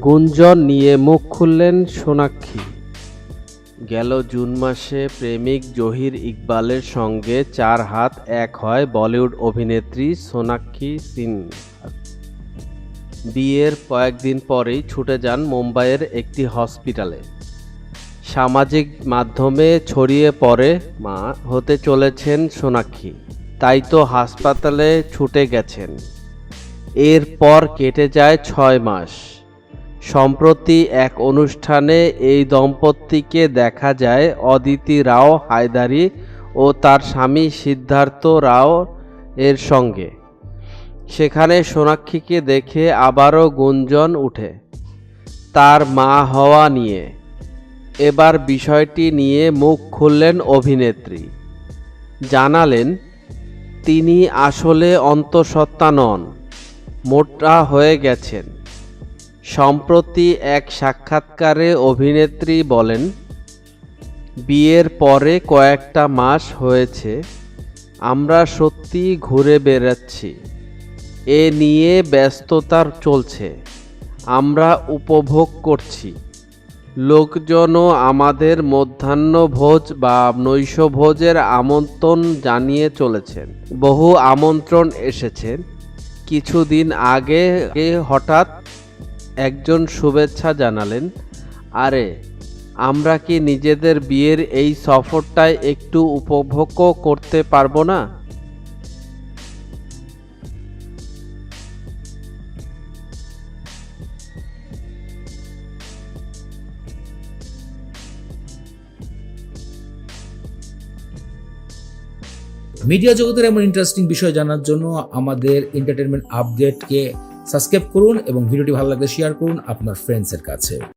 গুঞ্জন নিয়ে মুখ খুললেন সোনাক্ষী। গেল জুন মাসে প্রেমিক জহির ইকবালের সঙ্গে চার হাত এক হয় বলিউড অভিনেত্রী সোনাক্ষী সিনহা বিয়ের কয়েকদিন পরেই ছুটে যান মুম্বাইয়ের একটি হসপিটালে। সামাজিক মাধ্যমে ছড়িয়ে পড়ে মা হতে চলেছেন সোনাক্ষী। তাই তো হাসপাতালে ছুটে গেছেন। এরপর কেটে যায় ছয় মাস। সম্প্রতি এক অনুষ্ঠানে এই দম্পতিকে দেখা যায় অদিতি রাও হায়দারি ও তার স্বামী সিদ্ধার্থ রাও এর সঙ্গে। সেখানে সোনাক্ষীকে দেখে আবারও গুঞ্জন উঠে তার মা হওয়া নিয়ে। এবার বিষয়টি নিয়ে মুখ খুললেন অভিনেত্রী। জানালেন, তিনি আসলে অন্তঃসত্ত্বা নন, মোটা হয়ে গেছেন। সম্প্রতি এক সাক্ষাৎকারে অভিনেত্রী বলেন, বিয়ের পরে কয়েকটা মাস হয়েছে, আমরা সত্যি ঘুরে বেড়াচ্ছি। এ নিয়ে ব্যস্ততা চলছে। আমরা উপভোগ করছি। লোকজনও আমাদের মধ্যাহ্নভোজ বা নৈশভোজের আমন্ত্রণ জানিয়ে চলেছেন। বহু আমন্ত্রণ এসেছেন কিছুদিন আগে হঠাৎ একজন শুভেচ্ছা জানালেন, আরে, আমরা কি নিজেদের বিয়ের এই সফরটায় একটু উপভোগও করতে পারব না? মিডিয়া জগতের এমন ইন্টারেস্টিং বিষয় জানার জন্য আমাদের এন্টারটেনমেন্ট আপডেটকে সাবস্ক্রাইব করুন এবং ভিডিওটি ভালো লাগলে শেয়ার করুন আপনার ফ্রেন্ডসের কাছে।